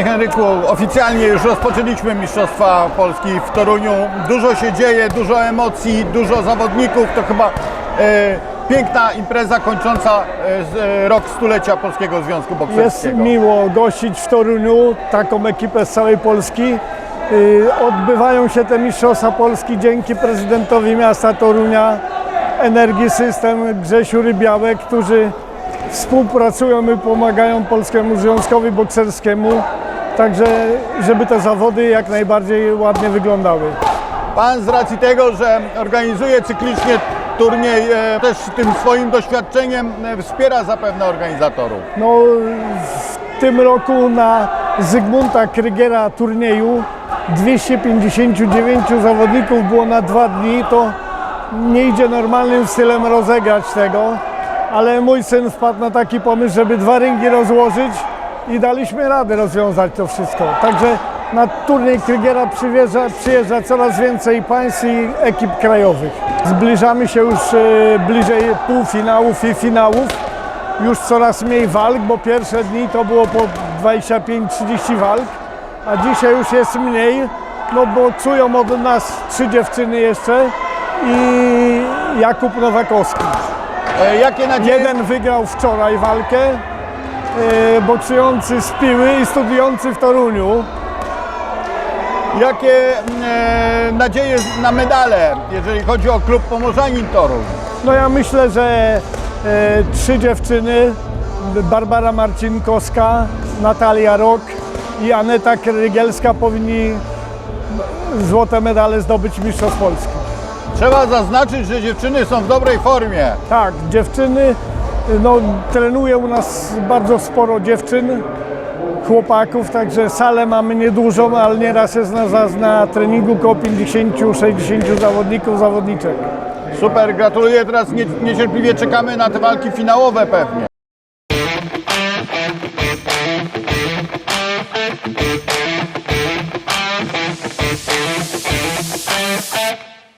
Panie Henryku, oficjalnie już rozpoczęliśmy Mistrzostwa Polski w Toruniu. Dużo się dzieje, dużo emocji, dużo zawodników. To chyba e, piękna impreza kończąca e, e, rok stulecia Polskiego Związku Jest Bokserskiego. miło gościć w Toruniu taką ekipę z całej Polski. Y, Odbywają się te Mistrzostwa Polski dzięki prezydentowi miasta Torunia, Energii System, Grzesiu Rybiałek, którzy współpracują i pomagają Polskiemu Związkowi Bokserskiemu. Także, żeby te zawody jak najbardziej ładnie wyglądały. Pan z racji tego, że organizuje cyklicznie turniej, e, też tym swoim doświadczeniem e, wspiera zapewne organizatorów. No, w tym roku na Zygmunta Krygera turnieju 259 zawodników było na dwa dni. To nie idzie normalnym stylem rozegrać tego, ale mój syn wpadł na taki pomysł, żeby dwa ringi rozłożyć i daliśmy radę rozwiązać to wszystko. Także na turniej Krygera przyjeżdża, przyjeżdża coraz więcej państw i ekip krajowych. Zbliżamy się już e, bliżej półfinałów i finałów już coraz mniej walk, bo pierwsze dni to było po 25-30 walk, a dzisiaj już jest mniej, no bo czują od nas trzy dziewczyny jeszcze i Jakub Nowakowski. E, Jakie nadzieje? Jeden wygrał wczoraj walkę, e, boksujący z Piły i studiujący w Toruniu. Jakie e, nadzieje na medale, jeżeli chodzi o klub Pomorzanin Toruń? No ja myślę, że e, trzy dziewczyny, Barbara Marcinkowska, Natalia Rok i Aneta Krygielska powinni złote medale zdobyć Mistrzostw Polski. Trzeba zaznaczyć, że dziewczyny są w dobrej formie. Tak, dziewczyny, no trenuje u nas bardzo sporo dziewczyn, chłopaków, także salę mamy niedużą, ale nieraz jest na, na treningu około 50-60 zawodników, zawodniczek. Super, gratuluję. Teraz nie, niecierpliwie czekamy na te walki finałowe pewnie.